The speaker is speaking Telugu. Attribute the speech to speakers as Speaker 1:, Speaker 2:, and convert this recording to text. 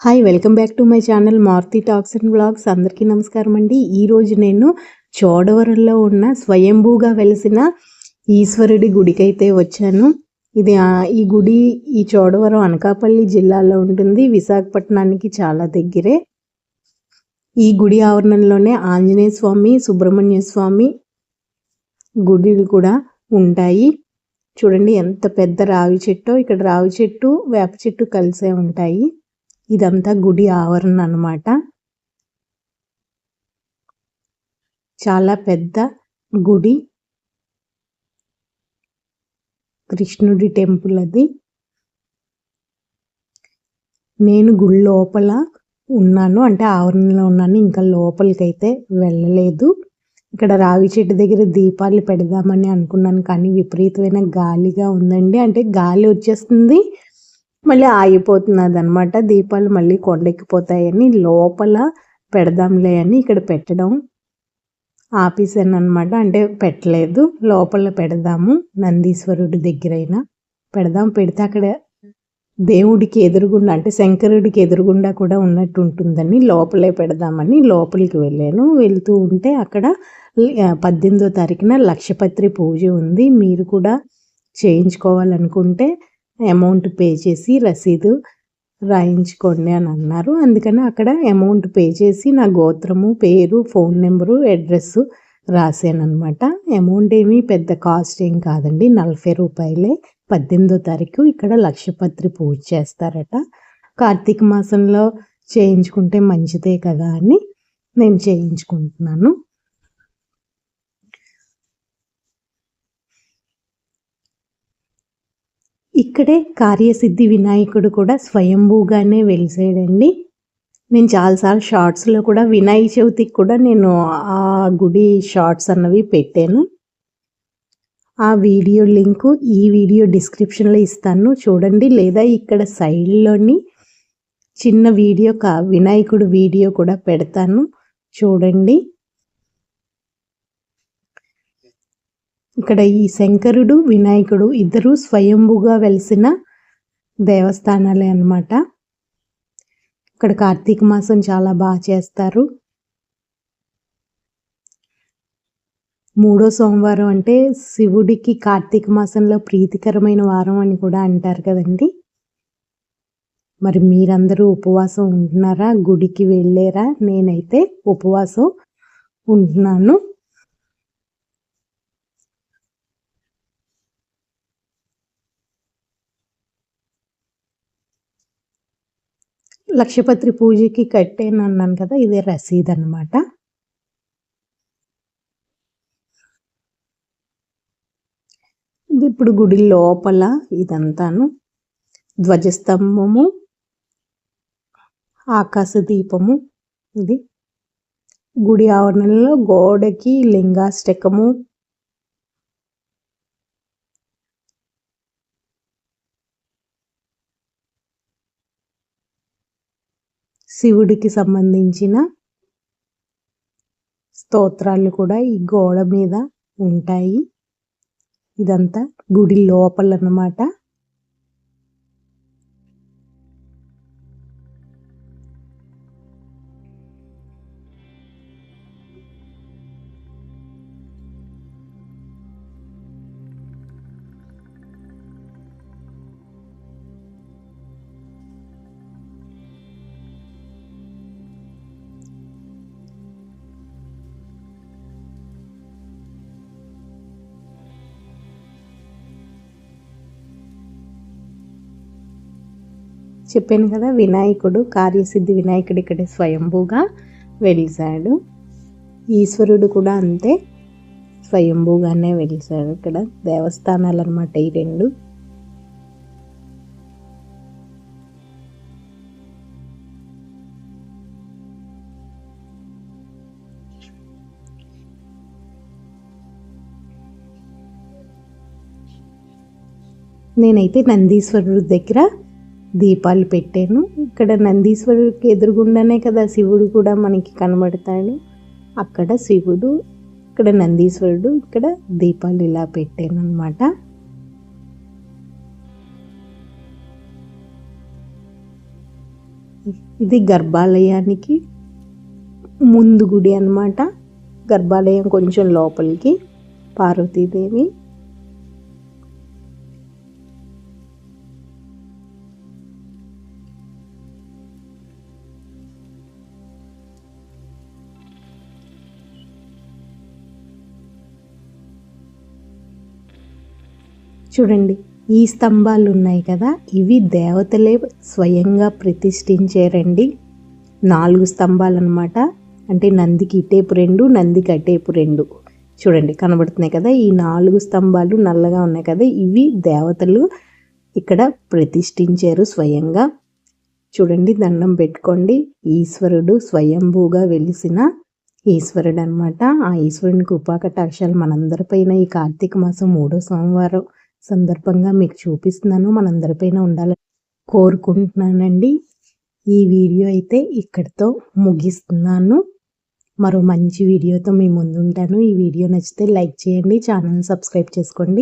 Speaker 1: Hi welcome back to my channel Maruti talks and blogs. అందరికీ నమస్కారం అండి. ఈరోజు నేను చోడవరంలో ఉన్న స్వయంభూగా వెలిసిన ఈశ్వరుడి గుడికైతే వచ్చాను. ఇది ఈ గుడి ఈ చోడవరం అనకాపల్లి జిల్లాలో ఉంటుంది. విశాఖపట్నానికి చాలా దగ్గరే. ఈ గుడి ఆవరణంలోనే ఆంజనేయ స్వామి సుబ్రహ్మణ్య స్వామి గుడిలు కూడా ఉంటాయి. చూడండి ఎంత పెద్ద రావి చెట్టు ఇక్కడ రావి చెట్టు వేప చెట్టు కలిసే ఉంటాయి. ఇదంతా గుడి ఆవరణ అన్నమాట. చాలా పెద్ద గుడి. కృష్ణుడి టెంపుల్ అది. నేను గుడి లోపల ఉన్నాను. అంటే ఆవరణలో ఉన్నాను. ఇంకా లోపలికైతే వెళ్ళలేదు. ఇక్కడ రావి చెట్టు దగ్గర దీపాలు పెడదామని అనుకున్నాను. కానీ విపరీతమైన గాలిగా ఉందండి. అంటే గాలి వచ్చేస్తుంది. మళ్ళీ ఆగిపోతున్నది అనమాట దీపాలు మళ్ళీ కొండెక్కిపోతాయని లోపల పెడదాంలే అని ఇక్కడ పెట్టడం ఆపేసాను అనమాట అంటే పెట్టలేదు. లోపల పెడదాము. నందీశ్వరుడి దగ్గరైనా పెడదాం. పెడితే అక్కడ దేవుడికి ఎదురుగుండా అంటే శంకరుడికి ఎదురుగుండా కూడా ఉన్నట్టు ఉంటుందని లోపలే పెడదామని లోపలికి వెళ్ళాను. వెళ్తూ ఉంటే అక్కడ పద్దెనిమిదో తారీఖున లక్షపత్రి పూజ ఉంది. మీరు కూడా చేయించుకోవాలనుకుంటే అమౌంట్ పే చేసి రసీదు రాయించుకోండి అని అన్నారు. అందుకని అక్కడ అమౌంట్ పే చేసి నా గోత్రము పేరు ఫోన్ నెంబరు అడ్రస్ రాశాను అనమాట అమౌంట్ ఏమీ పెద్ద కాస్ట్ ఏం కాదండి. నలభై రూపాయలే. పద్దెనిమిదో తారీఖు ఇక్కడ లక్షపత్రి పూజ చేస్తారట. కార్తీక మాసంలో చేయించుకుంటే మంచిదే కదా అని నేను చేయించుకుంటున్నాను. ఇక్కడే కార్యసిద్ధి వినాయకుడు కూడా స్వయంభూగానే వెలిసాడండి. నేను చాలాసార్లు షార్ట్స్లో కూడా వినాయక చవితికి కూడా నేను ఆ గుడి షార్ట్స్ అన్నవి పెట్టాను. ఆ వీడియో లింకు ఈ వీడియో డిస్క్రిప్షన్లో ఇస్తాను చూడండి. లేదా ఇక్కడ సైడ్లోని చిన్న వీడియో కా వినాయకుడు వీడియో కూడా పెడతాను చూడండి. ఇక్కడ ఈ శంకరుడు వినాయకుడు ఇద్దరు స్వయంభుగా వెలిసిన దేవస్థానాలే అన్నమాట. ఇక్కడ కార్తీక మాసం చాలా బాగా చేస్తారు. మూడో సోమవారం అంటే శివుడికి కార్తీక మాసంలో ప్రీతికరమైన వారం అని కూడా అంటారు కదండి. మరి మీరందరూ ఉపవాసం ఉంటున్నారా? గుడికి వెళ్ళారా? నేనైతే ఉపవాసం ఉంటున్నాను. లక్షపత్రి పూజకి కట్టాను అన్నాను కదా ఇదే రసీద్ అన్నమాట. ఇది ఇప్పుడు గుడి లోపల ఇదంతాను. ధ్వజస్తంభము ఆకాశ దీపము ఇది. గుడి ఆవరణలో గోడకి లింగాష్టకము శివుడికి సంబంధించిన స్తోత్రాలు కూడా ఈ గోడ మీద ఉంటాయి. ఇదంతా గుడి లోపల చెప్పాను కదా వినాయకుడు కార్యసిద్ధి వినాయకుడు ఇక్కడ స్వయంభూగా వెలిసాడు ఈశ్వరుడు కూడా అంతే స్వయంభూగానే వెలిసాడు ఇక్కడ. దేవస్థానాలు అనమాట ఈ రెండు. నేనైతే నందీశ్వరుడు దగ్గర దీపాలు పెట్టాను. ఇక్కడ నందీశ్వరుడికి ఎదురుగుండానే కదా శివుడు కూడా మనకి కనబడతాడు. అక్కడ శివుడు ఇక్కడ నందీశ్వరుడు ఇక్కడ దీపాలు ఇలా పెట్టాను అనమాట ఇది గర్భాలయానికి ముందు గుడి అన్నమాట. గర్భాలయం కొంచెం లోపలికి. పార్వతీదేవి చూడండి ఈ స్తంభాలు ఉన్నాయి కదా ఇవి దేవతలే స్వయంగా ప్రతిష్ఠించారండి. నాలుగు స్తంభాలు అనమాట అంటే నందికి ఇటేపు రెండు నందికి అటేపు రెండు. చూడండి కనబడుతున్నాయి కదా ఈ నాలుగు స్తంభాలు నల్లగా ఉన్నాయి కదా ఇవి దేవతలు ఇక్కడ ప్రతిష్ఠించారు స్వయంగా. చూడండి దండం పెట్టుకోండి ఈశ్వరుడు స్వయంభూగా వెలిసిన ఈశ్వరుడు అనమాట ఆ ఈశ్వరుని కృపాకటాక్షాలు మనందరిపైన ఈ కార్తీక మాసం మూడో సోమవారం. సందర్భంగా మీకు చూపిస్తున్నాను. మనందరిపైన ఉండాలని కోరుకుంటున్నానండి. ఈ వీడియో అయితే ఇక్కడితో ముగిస్తున్నాను. మరో మంచి వీడియోతో మీ ముందు ఉంటాను ఈ వీడియో నచ్చితే లైక్ చేయండి ఛానల్ సబ్స్క్రైబ్ చేసుకోండి.